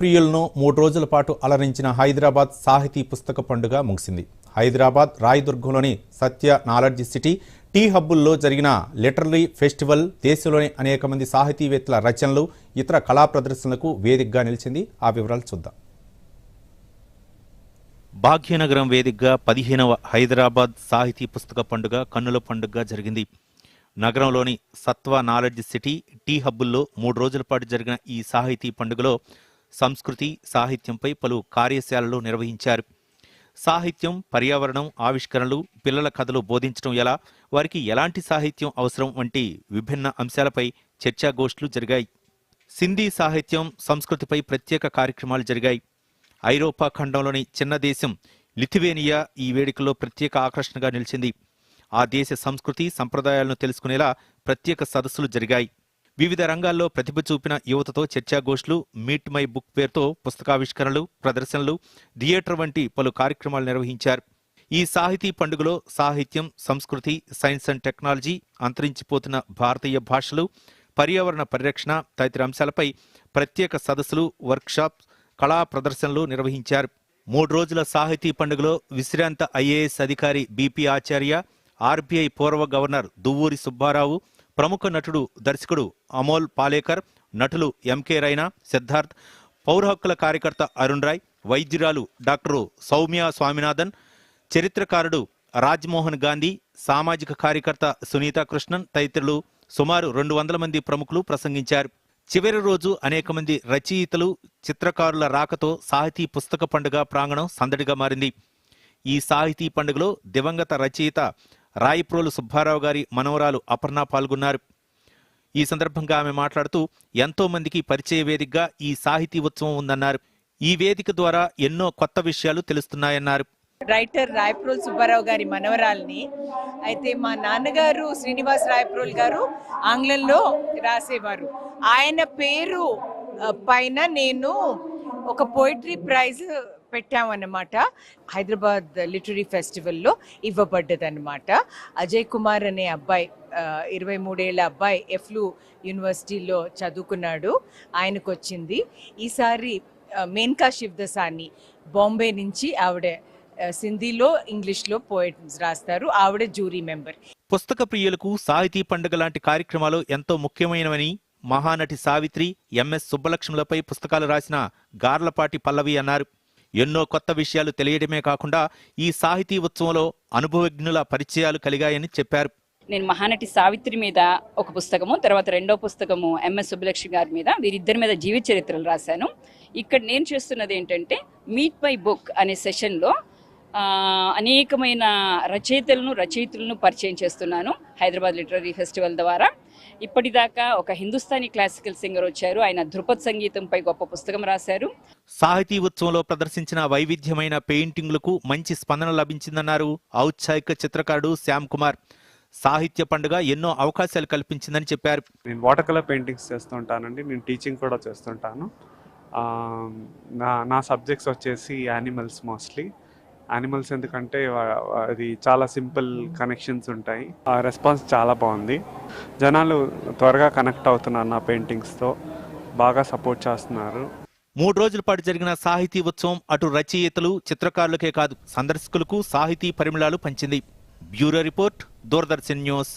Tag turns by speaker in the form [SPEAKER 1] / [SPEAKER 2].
[SPEAKER 1] ప్రియులను మూడు రోజుల పాటు అలరించిన హైదరాబాద్ సాహితీ పుస్తక పండుగ ముగిసింది. హైదరాబాద్ రాయదుర్గంలోని సత్య నాలెడ్జ్ సిటీ టీ హబ్బుల్లో జరిగిన లిటరరీ ఫెస్టివల్ దేశంలోని అనేక మంది సాహితీవేత్తల రచనలు ఇతర కళా ప్రదర్శనలకు వేదికగా నిలిచింది. ఆ వివరాలు చూద్దాం.
[SPEAKER 2] భాగ్యనగరం వేదికగా పదిహేనవ హైదరాబాద్ సాహితీ పుస్తక పండుగ కన్నుల పండుగ జరిగింది. నగరంలోని సత్వ నాలెడ్జ్ సిటీ టీ హబ్బుల్లో మూడు రోజుల పాటు జరిగిన ఈ సాహితీ పండుగలో సంస్కృతి సాహిత్యంపై పలు కార్యశాలలు నిర్వహించారు. సాహిత్యం పర్యావరణం ఆవిష్కరణలు పిల్లల కథలు బోధించడం ఎలా వారికి ఎలాంటి సాహిత్యం అవసరం వంటి విభిన్న అంశాలపై చర్చాగోష్ఠులు జరిగాయి. సింధీ సాహిత్యం సంస్కృతిపై ప్రత్యేక కార్యక్రమాలు జరిగాయి. ఐరోపా ఖండంలోని చిన్న దేశం లిథువేనియా ఈ వేడుకలో ప్రత్యేక ఆకర్షణగా నిలిచింది. ఆ దేశ సంస్కృతి సంప్రదాయాలను తెలుసుకునేలా ప్రత్యేక సదస్సులు జరిగాయి. వివిధ రంగాల్లో ప్రతిభ చూపిన యువతతో చర్చాగోష్లు మీట్ మై బుక్ పేరుతో పుస్తకావిష్కరణలు ప్రదర్శనలు థియేటర్ వంటి పలు కార్యక్రమాలు నిర్వహించారు. ఈ సాహితీ పండుగలో సాహిత్యం సంస్కృతి సైన్స్ అండ్ టెక్నాలజీ అంతరించిపోతున్న భారతీయ భాషలు పర్యావరణ పరిరక్షణ తదితర అంశాలపై ప్రత్యేక సదస్సులు వర్క్షాప్ కళా ప్రదర్శనలు నిర్వహించారు. మూడు రోజుల సాహితీ పండుగలో విశ్రాంత ఐఏఎస్ అధికారి బిపి ఆచార్య ఆర్బీఐ పూర్వ గవర్నర్ దువ్వూరి సుబ్బారావు ప్రముఖ నటుడు దర్శకుడు అమోల్ పాలేకర్ నటులు ఎంకే రైనా సిద్ధార్థ్ పౌర హక్కుల కార్యకర్త అరుణ్ రాయ్ వైద్యురాలు డాక్టర్ సౌమ్య స్వామినాథన్ చరిత్రకారుడు రాజ్మోహన్ గాంధీ సామాజిక కార్యకర్త సునీత కృష్ణన్ తదితరులు సుమారు రెండు వందల మంది ప్రముఖులు ప్రసంగించారు. చివరి రోజు అనేక మంది రచయితలు చిత్రకారుల రాకతో సాహితీ పుస్తక పండుగ ప్రాంగణం సందడిగా మారింది. ఈ సాహితీ పండుగలో దివంగత రచయిత రాయప్రోలు సుబ్బారావు గారి మనవరాలు అపర్ణ పాల్గొన్నారు. ఈ సందర్భంగా ఆమె మాట్లాడుతూ ఎంతోమందికి పరిచయ వేదికగా ఈ సాహితీ ఉత్సవం ఉందన్నారు. ఈ వేదిక ద్వారా ఎన్నో కొత్త విషయాలు తెలుస్తున్నాయన్నారు.
[SPEAKER 3] రైటర్ రాయప్రోల్ సుబ్బారావు గారి మనవరాల్ని అయితే మా నాన్నగారు శ్రీనివాస్ రాయప్రోల్ గారు ఆంగ్లంలో రాసేవారు. ఆయన పేరు పైన నేను ఒక పోయిటరీ ప్రైజ్ పెట్టామన్నమాట. హైదరాబాద్ లిటరీ ఫెస్టివల్లో ఇవ్వబడ్డదన్నమాట. అజయ్ కుమార్ అనే అబ్బాయి ఇరవై మూడేళ్ళ అబ్బాయి ఎఫ్లు యూనివర్సిటీలో చదువుకున్నాడు. ఆయనకు వచ్చింది ఈసారి మేన్కా శివదసాని బాంబే నుంచి ఆవిడ సింధీలో ఇంగ్లీష్లో పోయిట్స్ రాస్తారు. ఆవిడ జ్యూరీ మెంబర్.
[SPEAKER 2] పుస్తక ప్రియులకు సాహితీ పండుగ లాంటి కార్యక్రమాలు ఎంతో ముఖ్యమైనవని మహానటి సావిత్రి ఎంఎస్ సుబ్బలక్ష్ములపై పుస్తకాలు రాసిన గార్లపాటి పల్లవి అన్నారు. ఎన్నో కొత్త విషయాలు తెలియడమే కాకుండా ఈ సాహితీ ఉత్సవంలో అనుభవజ్ఞుల పరిచయాలు కలిగాయని చెప్పారు.
[SPEAKER 4] నేను మహానటి సావిత్రి మీద ఒక పుస్తకము తర్వాత రెండో పుస్తకము ఎంఎస్ సుబ్బలక్ష్మి గారి మీద వీరిద్దరి మీద జీవిత చరిత్రలు రాశాను. ఇక్కడ నేను చేస్తున్నది ఏంటంటే మీట్ మై బుక్ అనే సెషన్లో అనేకమైన రచయితలను రచయితలను పరిచయం చేస్తున్నాను హైదరాబాద్ లిటరీ ఫెస్టివల్ ద్వారా. ఇప్పటిదాకా ఒక హిందుస్థానీ క్లాసికల్ సింగర్ వచ్చారు. ఆయన ధృపద్ సంగీతంపై గొప్ప పుస్తకం రాశారు.
[SPEAKER 2] సాహితీ ఉత్సవంలో ప్రదర్శించిన వైవిధ్యమైన పెయింటింగ్లకు మంచి స్పందన లభించిందన్నారు ఔత్సాహిక చిత్రకారుడు శ్యామ్ కుమార్. సాహిత్య పండుగ ఎన్నో అవకాశాలు కల్పించిందని చెప్పారు.
[SPEAKER 5] నేను వాటర్ కలర్ పెయింటింగ్స్ చేస్తుంటానండి. నేను టీచింగ్ కూడా చేస్తుంటాను. ఆ, నా నా సబ్జెక్ట్స్ వచ్చేసి యానిమల్స్ మోస్ట్లీ. యానిమల్స్ ఎందుకంటే అది చాలా సింపుల్ కనెక్షన్స్ ఉంటాయి. ఆ రెస్పాన్స్ చాలా బాగుంది. జనాలు త్వరగా కనెక్ట్ అవుతున్నారు నా పెయింటింగ్స్తో. బాగా సపోర్ట్ చేస్తున్నారు.
[SPEAKER 2] మూడు రోజుల పాటు జరిగిన సాహితీ ఉత్సవం అటు రచయితలు చిత్రకారులకే కాదు సందర్శకులకు సాహితీ పరిమళాలు పంచింది. Bureau report Doordarshan news.